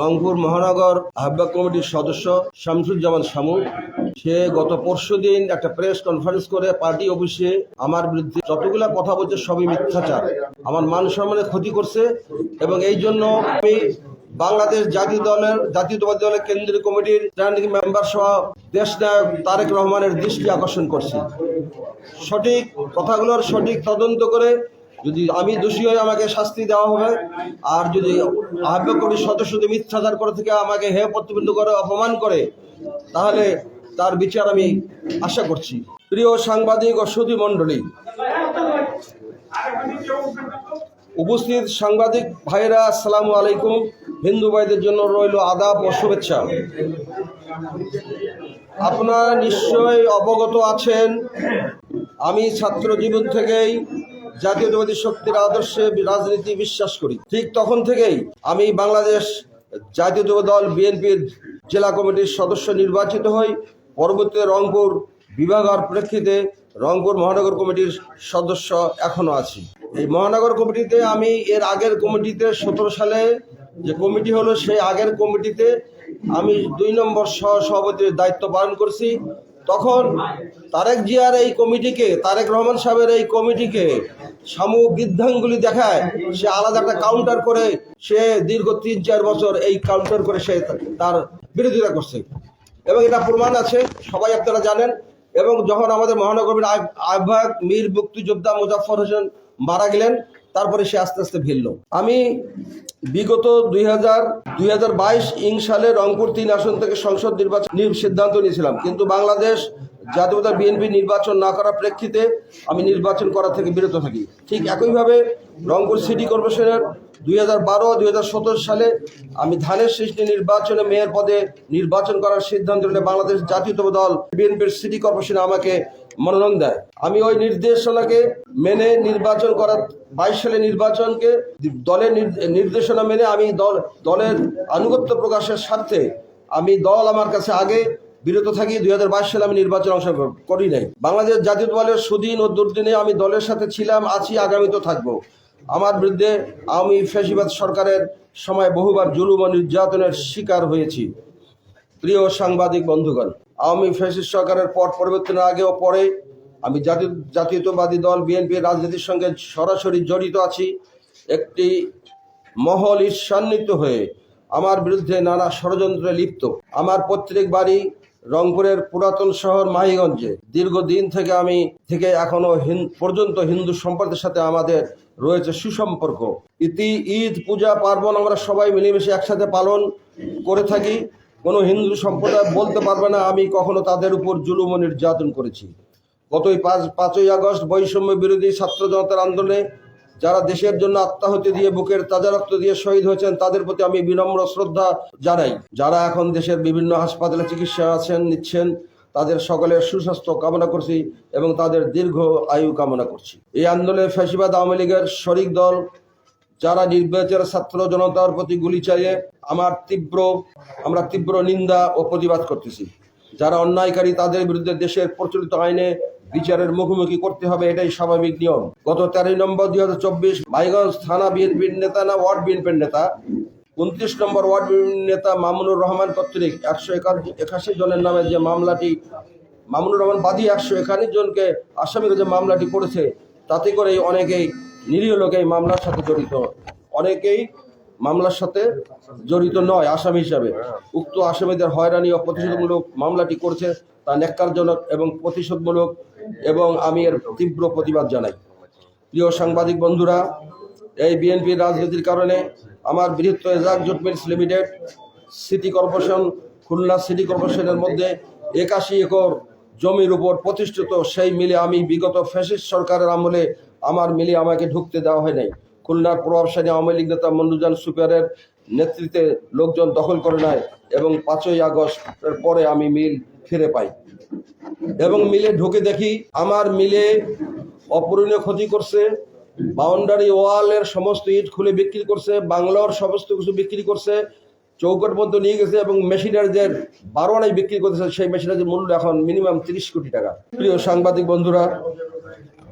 রংপুর মহানগর আহ্বায়ক কমিটির সদস্য শামসুজ্জামান শামু। সে গত পরশু দিন একটা প্রেস কনফারেন্স করে পার্টি অফিসে আমার বিরুদ্ধে যতগুলা কথা বলছে সবই মিথ্যাচার। আমার মান সম্মানের ক্ষতি করছে এবং এই জন্য আমি বাংলাদেশ জাতীয় দলের, জাতীয়তাবাদী দলের কেন্দ্রীয় কমিটির স্ট্যান্ডিং মেম্বার সহ দেশ নায়ক তারেক রহমানের দৃষ্টি আকর্ষণ করছি। সঠিক কথাগুলোর সঠিক তদন্ত করে যদি আমি দোষী হয়ে আমাকে শাস্তি দেওয়া হবে, আর যদি আহ্বায়ক কমিটির সদস্য যদি মিথ্যাচার করে থেকে আমাকে হে প্রতিবন্ধ করে, অপমান করে, তাহলে তার বিচার আমি আশা করছি। প্রিয় সাংবাদিক ও সুধী মণ্ডলী, উপস্থিত সাংবাদিক ভাইরা আসসালামু আলাইকুম। হিন্দু ভাইদের জন্য রইল আদাব ও শুভেচ্ছা। আপনারা নিশ্চয়ই অবগত আছেন, আমি ছাত্র জীবন থেকেই জাতীয়তাবাদী শক্তির আদর্শে রাজনীতি বিশ্বাস করি। ঠিক তখন থেকেই আমি বাংলাদেশ জাতীয়তাবাদী দল বিএনপির জেলা কমিটির সদস্য নির্বাচিত হই। পরবর্তীতে রংপুর বিভাগের প্রেক্ষিতে রংপুর মহানগর কমিটির সদস্য এখনও আছি। এই মহানগর কমিটিতে আমি এর আগের কমিটিতে সতেরো সালে যে কমিটি হলো, সেই আগের কমিটিতে আমি দুই নম্বর সহ সভাপতির দায়িত্ব পালন করছি। তখন তারেক জিয়ার এই কমিটিকে, তারেক রহমান সাহেবের এই কমিটিকে সামু বৃদ্ধাঙ্গুলি দেখায়, সে আলাদা একটা কাউন্টার করে, সে দীর্ঘ তিন চার বছর এই কাউন্টার করে সে তার বিরোধিতা করছে। এবং এটা প্রমাণ আছে, সবাই আপনারা জানেন, এবং যখন আমাদের মহানগরীর আহ্বায়ক মীর মুক্তিযোদ্ধা মুজাফর হোসেন মারা গেলেন, তারপরে সে আস্তে আস্তে ভিড়ল। আমি বিগত দুই হাজার দুই হাজার বাইশ ইং সালে রংপুর তিন আসন থেকে সংসদ নির্বাচন সিদ্ধান্ত নিয়েছিলাম। কিন্তু বাংলাদেশ জাতীয়তা বিএনপি নির্বাচন না করার প্রেক্ষিতে আমি নির্বাচন করা থেকে বিরত থাকি। ঠিক একইভাবে রংপুর সিটি কর্পোরেশনের দুই হাজার বারো, দুই হাজার সতেরো সালে আমি ধানের সৃষ্টি নির্বাচনে মেয়র পদে নির্বাচন করার সিদ্ধান্ত নিলে বাংলাদেশ জাতীয়তাবাদী দল বিএনপির সিটি কর্পোরেশন আমাকে মনোনয়ন দেয়। আমি ওই নির্দেশনাকে মেনে নির্বাচন করার বাইশ সালে নির্বাচনকে দলের নির্দেশনা মেনে আমি দল, দলের আনুগত্য প্রকাশের স্বার্থে আমি দল আমার কাছে আগে বিরত থাকি, দুই হাজার বাইশ সালে আমি নির্বাচন অংশগ্রহণ করি নাই। বাংলাদেশ জাতীয় দলের সুদিন ও দুর্দিনে আমি দলের সাথে ছিলাম, আছি, আগামীতেও থাকব। আমার বিরুদ্ধে আমি ফেসিবাদ সরকারের সময় বহুবার জুলুম ও নির্যাতনের শিকার হয়েছি। প্রিয় সাংবাদিক, বন্ধুগণ আওয়ামী ফ্যাসিস্ট সরকারের পর পরিবর্তনের আগে ও পরে আমি জাতীয় জাতীয়তাবাদী দল বিএনপির রাজনীতির সঙ্গে সরাসরি জড়িত আছি। একটি মহল ঈর্ষান্বিত হয়ে আমার বিরুদ্ধে নানা ষড়যন্ত্রে লিপ্ত। আমার পৈতৃক বাড়ি রংপুরের পুরাতন শহর মাহিগঞ্জে। দীর্ঘদিন থেকে আমি, থেকে এখনও পর্যন্ত হিন্দু সম্প্রদায়ের সাথে আমাদের রয়েছে সুসম্পর্ক। ইতি, ঈদ, পূজা, পার্বণ আমরা সবাই মিলেমিশে একসাথে পালন করে থাকি। কোনো হিন্দু সম্প্রদায় বলতে পারবে না, আমি কখনো তাদের উপর জুলুম নির্যাতন করেছি। গতই পাঁচ, পাঁচই আগস্ট বৈষম্য বিরোধী ছাত্র জনতার আন্দোলনে যারা দেশের জন্য আত্মাহতি দিয়ে বুকের তাজা রক্ত দিয়ে শহীদ হয়েছেন, তাদের প্রতি আমি বিনম্র শ্রদ্ধা জানাই। যারা এখন দেশের বিভিন্ন হাসপাতালে চিকিৎসা আছেন, নিচ্ছেন, তাদের সকলের সুস্বাস্থ্য কামনা করছি এবং তাদের দীর্ঘ আয়ু কামনা করছি। এই আন্দোলনে ফ্যাসিবাদ আওয়ামী লীগের শরিক দল যারা নির্বাচনের ছাত্র জনতার প্রতি গুলি চালিয়ে আমার তীব্র, আমরা তীব্র নিন্দা ও প্রতিবাদ করতেছি। যারা অন্যায়কারী, তাদের বিরুদ্ধে দেশের প্রচলিত আইনে বিচারের মুখোমুখি করতে হবে, এটাই স্বাভাবিক নিয়ম। গত তেরোই নম্বর দুই হাজার চব্বিশ মাইগঞ্জ থানা বিএনপির নেতা না ওয়ার্ড বিএনপির নেতা? উনত্রিশ নম্বর ওয়ার্ড নেতা মামুনুর রহমান কর্তৃক একশো একাশি জনের নামে যে মামলাটি, মামুনুর রহমান বাদী একশো একান্ন জনকে আসামির যে মামলাটি করেছে, তাতে করে অনেকেই নিরীহ লোক এই মামলার সাথে জড়িত। অনেকেই মামলার সাথে জড়িত নয়, আসামি হিসাবে। উক্ত আসামিদের হয়রানি ও প্রতিশোধমূলক মামলাটি করছে তা ন্যাক্কারজনক এবং প্রতিশোধমূলক এবং আমি এর তীব্র প্রতিবাদ জানাই। প্রিয় সাংবাদিক বন্ধুরা, এই বিএনপির রাজনীতির কারণে আমার বৃহত্তর এজাক jute mills limited, city corporation, Khulna city কর্পোরেশনের মধ্যে একাশি একর জমির উপর প্রতিষ্ঠিত, সেই মিলে আমি বিগত ফ্যাসিস্ট সরকারের আমলে আমার মিলে আমাকে ঢুকতে দেওয়া হয় নাই। খুলনার প্রভাবশালী আওয়ামী লীগ নেতা মন্ডুজান সুপিয়ারের নেতৃত্বে লোকজন দখল করে নেয় এবং পাঁচই আগস্টের পরে আমি মিল ফিরে পাই। এবং মিলে ঢুকে দেখি আমার মিলে অপূরণীয় ক্ষতি করছে, বাউন্ডারি ওয়ালের সমস্ত ইট খুলে বিক্রি করছে, বাংলার সমস্ত কিছু বিক্রি করছে, চৌকট মধ্যে নিয়ে গেছে এবং মেশিনারিদের বারো আনাই বিক্রি করতেছে, সেই মেশিনারির মূল্য এখন মিনিমাম তিরিশ কোটি টাকা। প্রিয় সাংবাদিক বন্ধুরা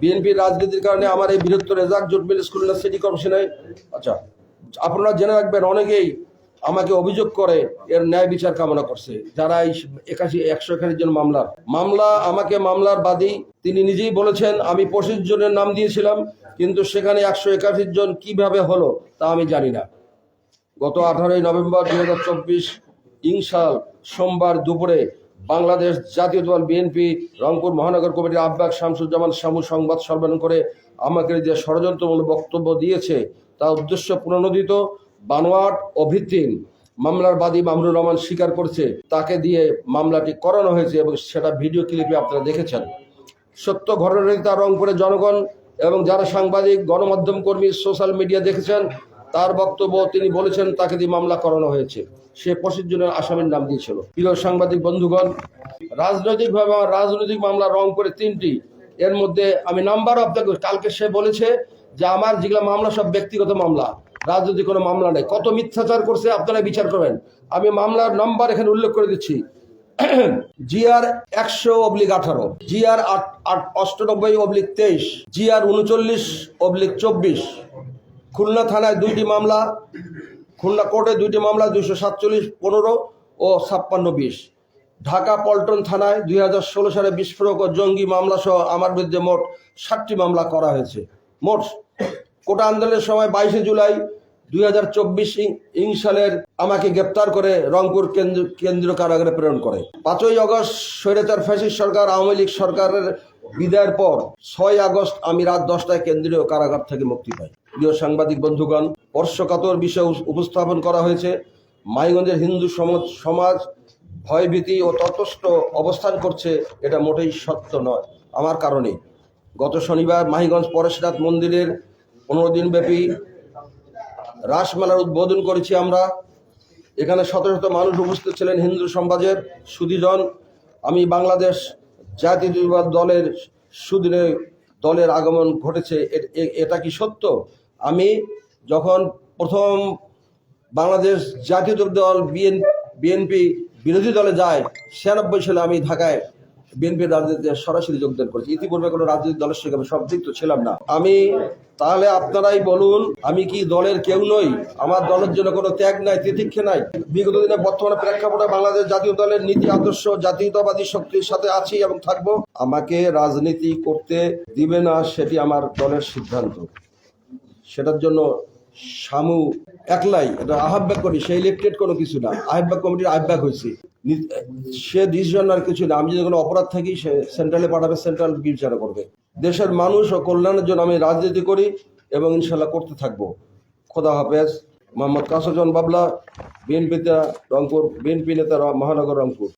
বিএনপির রাজনীতির কারণে আমার এই বৃহত্তর রেজাক জোট মিল স্কুল সিটি কর্পোরেশনে আচ্ছা আপনারা জেনে রাখবেন, অনেকেই আমাকে অভিযোগ করে এর ন্যায় বিচার কামনা করছে। যারা এই একাশি, একশো একাশি জন মামলার। মামলা, আমাকে মামলার বাদী তিনি নিজেই বলেছেন, আমি পঁচিশ জনের নাম দিয়েছিলাম, কিন্তু সেখানে একশো একাশি জন কীভাবে হলো তা আমি জানি না। গত আঠারোই নভেম্বর দু হাজার চব্বিশ ইংসাল সোমবার দুপুরে বাংলাদেশ জাতীয় দল বিএনপি, রংপুর মহানগর কমিটির আহ্বায়ক শামসুজ্জামান শামু সংবাদ সম্মেলন করে আমাকে যে ষড়যন্ত্রমূলক বক্তব্য দিয়েছে, তা উদ্দেশ্য পুনরোদিত বানোয়াট ও মামলার বাদী মামরুর রহমান স্বীকার করেছে, তাকে দিয়ে মামলাটি করানো হয়েছে এবং সেটা ভিডিও ক্লিপে আপনারা দেখেছেন। সত্য ঘটনাটি তার রংপুরের জনগণ এবং যারা সাংবাদিক, গণমাধ্যম কর্মী, সোশ্যাল মিডিয়া দেখেছেন তার বক্তব্য তিনি বলেছেন, তাকে দিয়ে মামলা করানো হয়েছে। সে পঁচিশ জনের আসামির নাম দিয়েছিল। প্রিয় সাংবাদিক বন্ধুগণ, রাজনৈতিকভাবে আমার রাজনৈতিক মামলা রং করে তিনটি। এর মধ্যে আমি নাম্বার আপনাকে কালকে সে বলেছে যে, আমার যেগুলো মামলা সব ব্যক্তিগত মামলা, রাজনৈতিক কোনো মামলা নেই। কত মিথ্যাচার করছে, আপনারা বিচার করবেন। আমি মামলার নাম্বার এখানে উল্লেখ করে দিচ্ছি। জিআর একশো অবলিক আঠারো, জিআর আট আট অষ্টানব্বই অবলিক তেইশ, জিআর উনচল্লিশ অবলিক চব্বিশ খুলনা থানায় দুইটি মামলা, খুলনা কোর্টে দুইটি মামলা, দুইশো সাতচল্লিশ, পনেরো ও ছাপ্পান্ন বিশ। ঢাকা পল্টন থানায় দুই হাজার ষোলো সালে বিস্ফোরক ও জঙ্গি মামলা সহ আমার বিরুদ্ধে মোট ষাটটি মামলা করা হয়েছে। মোট কোটা আন্দোলনের সময় বাইশে জুলাই দুই হাজার চব্বিশ ইং সালের আমাকে গ্রেপ্তার করে রংপুর কেন্দ্র কেন্দ্রীয় কারাগারে প্রেরণ করে। পাঁচই আগস্ট স্বৈরাচার ফ্যাসিস্ট সরকার, আওয়ামী লীগ সরকারের বিদায়ের পর ছয় আগস্ট আমি রাত দশটায় কেন্দ্রীয় কারাগার থেকে মুক্তি পাই। প্রিয় সাংবাদিক বন্ধুগণ, স্পর্শকাতর বিষয় উপস্থাপন করা হয়েছে। মাইগঞ্জের হিন্দু সমাজ সমাজ ভয়ভীতি ও ততস্থ অবস্থান করছে, এটা মোটেই সত্য নয়। আমার কারণে গত শনিবার মাহিগঞ্জ পরেশনাথ মন্দিরের পনেরো দিনব্যাপী রাসমেলার উদ্বোধন করেছি আমরা। এখানে শত শত মানুষ উপস্থিত ছিলেন হিন্দু সমাজের সুদীজন আমি বাংলাদেশ জাতীয়তাবাদ দলের সুদিনে দলের আগমন ঘটেছে এটা কি সত্য? আমি যখন প্রথম বাংলাদেশ জাতীয় দল বিএন, বিএনপি বিরোধী দলে যায়, ছিয়ানব্বই সালে আমি ঢাকায় বিএনপির রাজনীতিতে সরাসরি যোগদান করেছি। ইতিপূর্বে কোনো রাজনৈতিক দলের সঙ্গে আমি সম্পৃক্ত ছিলাম না। আমি তাহলে আপনারাই বলুন, আমি কি দলের কেউ নই? আমার দলের জন্য কোনো ত্যাগ নাই, তিতিক্ষে নাই। বিগত দিনে বর্তমানে প্রেক্ষাপটে বাংলাদেশ জাতীয় দলের নীতি, আদর্শ, জাতীয়তাবাদী শক্তির সাথে আছি এবং থাকব। আমাকে রাজনীতি করতে দিবে না, সেটি আমার দলের সিদ্ধান্ত। সেটার জন্য শামু একলাই, এটা আহ্বায়ক করি সে ইলেকটেড কোনো কিছু না। আহ্বায়ক কমিটির আহ্বায়ক হয়েছে। সে ডিসিশন আর কিছু না। আমি যদি কোনো অপরাধ থাকি, সে সেন্ট্রালে পাঠাবে সেন্ট্রাল বিচার করবে। দেশের মানুষ ও কল্যাণের জন্য আমি রাজনীতি করি এবং ইনশাল্লাহ করতে থাকব। খোদা হাফেজ। মোহাম্মদ কাসরজন বাবলা বিএনপি রংপুর, বিএনপি নেতা মহানগর রংপুর।